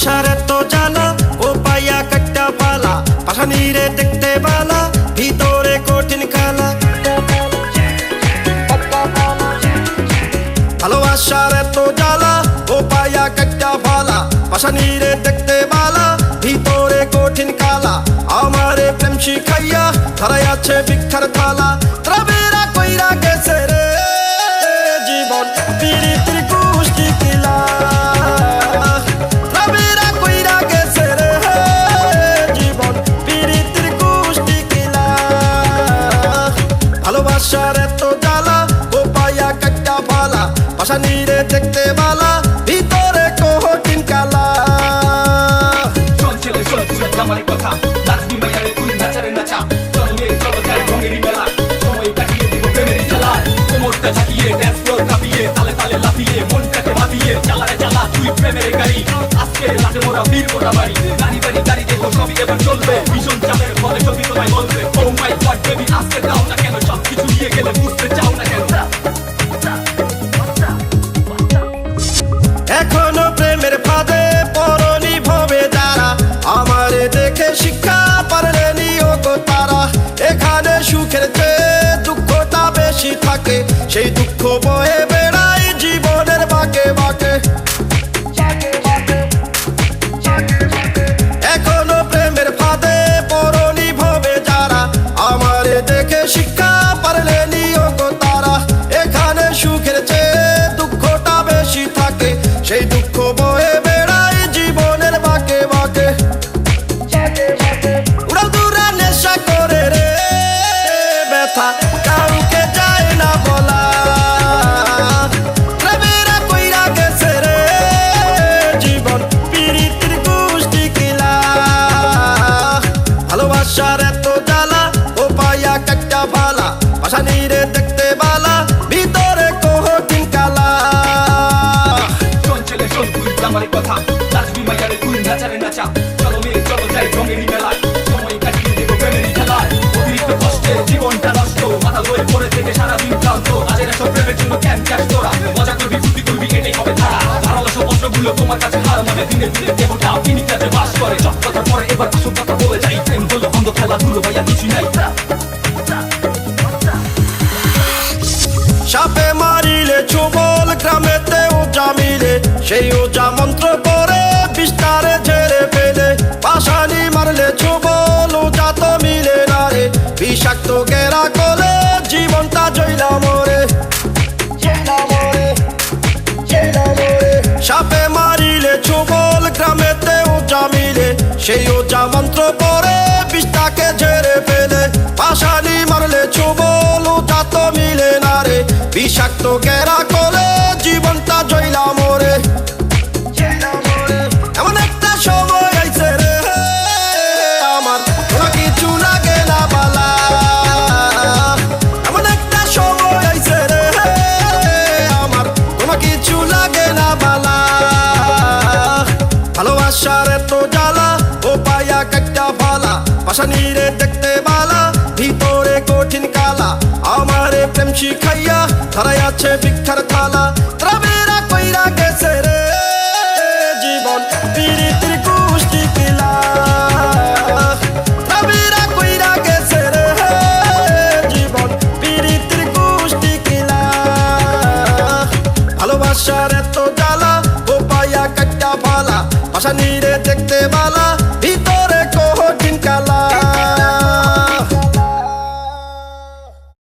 আশারে তো জানা, ও পাইয়া কাট্টা পালা পাঠানি রে দেখতে বালা ভিতরে কঠিন খালা। ভালোবাসারে তো জ্বালা, ও পাইয়া কাট্টা পালা পাঠানি রে দেখতে বালা ভিতরে কঠিন কালা আমারে প্রেম শিখাইয়া ধরাই আছে বিখ্যার থালা। ভালোবাসার এত জ্বালা, ও পায়া কাটটা ফালা পাশানিরে দেখতে বালা, ভিতরে কোহ কঠিন কালা। শোন ছেলে শোন শোন আমার কথা। নাচবি মাইয়ারে তুই নাচারে নাচা। চল মেয়ে চলো যাই রঙেরই মেলা। সময় কাটিয়ে দিব প্রেমেরই জ্বালা। কোমরটা ঝাঁকিয়ে ড্যান্স ফ্লোর কাঁপিয়ে, তালে তালে লাফিয়ে, মনটাকে ভাবিয়ে চালারে চালা তুই প্রেমের গাড়ি। আজকে রাতে মোরা বীর মোরা বাড়ি। গাড়ি বাড়ি, গাড়ি দেখো সবই এবার চলবে। ভীষণ চাপের ফলে সবই তোমায় বলবে। ও মাই গড বেবি আজকে দাও না এখনও প্রেমের ফাঁদে পরনি ভবে যারা। আমারে দেখে শিক্ষা পারলেনি ও তারা। এখানে সুখের দুঃখটা বেশি থাকে। সেই দুঃখ ভালোবাসার এত জ্বালা, ও পায়া কাটটা ভালা পাশানিরে দেখতে বালা, ভিতরে কঠিন কালা শোন ছেলে শোন তুই আমার কথা? নাচবি মাইয়ারে তুই নাচারে নাচা চলো মেয়ে, চলো যাই রঙেরই মেলায়। সময় কাটিয়ে দেবো প্রেমেরই খেলায়। অতিরিক্ত কষ্টে জীবনটা নষ্ট। মাথা ধরে পড়ে থেকে সারাদিন ক্লান্ত। আজের সব প্রেমের জন্য ক্যান ক্যাশ তোরা? মজা করবি, ফুর্তি করবি, এটাই হবে ধারা। ধারালো সব অস্ত্রগুলো তোমার কাছে হার। মানে দিনে দিনে দেহটা তিনি কাছে বাস করে। কথার পরে এবার আসল কথা বলে যাই। প্রেম হলো অন্ধ খেলা ধুলো ভাইয়া কিছু নাই সাপে মারিলে চুবল গ্রামেতে ওজা মিলে সেই ওজা মন্ত্র করে বিস্তারে ঝেড়ে ফেলে পাশানি মারলে চুবল ওজা তো মিলে না রে বিষাক্ত গেরা কলে জীবনটা জইলা মরে সাপে মারিলে চুবল গ্রামেতে ওজা মিলে সেই ওজা মন্ত্র পরে বিষাক্ত গেরা কলে জীবনটা জইলা মরে। এমন একটা সময় আইছে রে আমার। কিছু না বালা এমন একটা সময় আইছে রে আমার। কোনো কিছু লাগে না বালা ভালোবাসার এত জ্বালা, ও পায়া কাটটা ফালা। পাশানিরে দেখতে বালা প্রেম শিখাইয়া ধরাই আছে ভিক্ষার থালা ত্রাবেরা কইরা গেছে রে জীবন, পীড়িতির গোষ্ঠী কিলা ত্রাবেরা কইরা গেছে রে জীবন, পীড়িতির গোষ্ঠী কিলা ভালোবাসার এত জ্বালা, ও পায়া কাটটা ফালা পাশানিরে দেখতে বালা।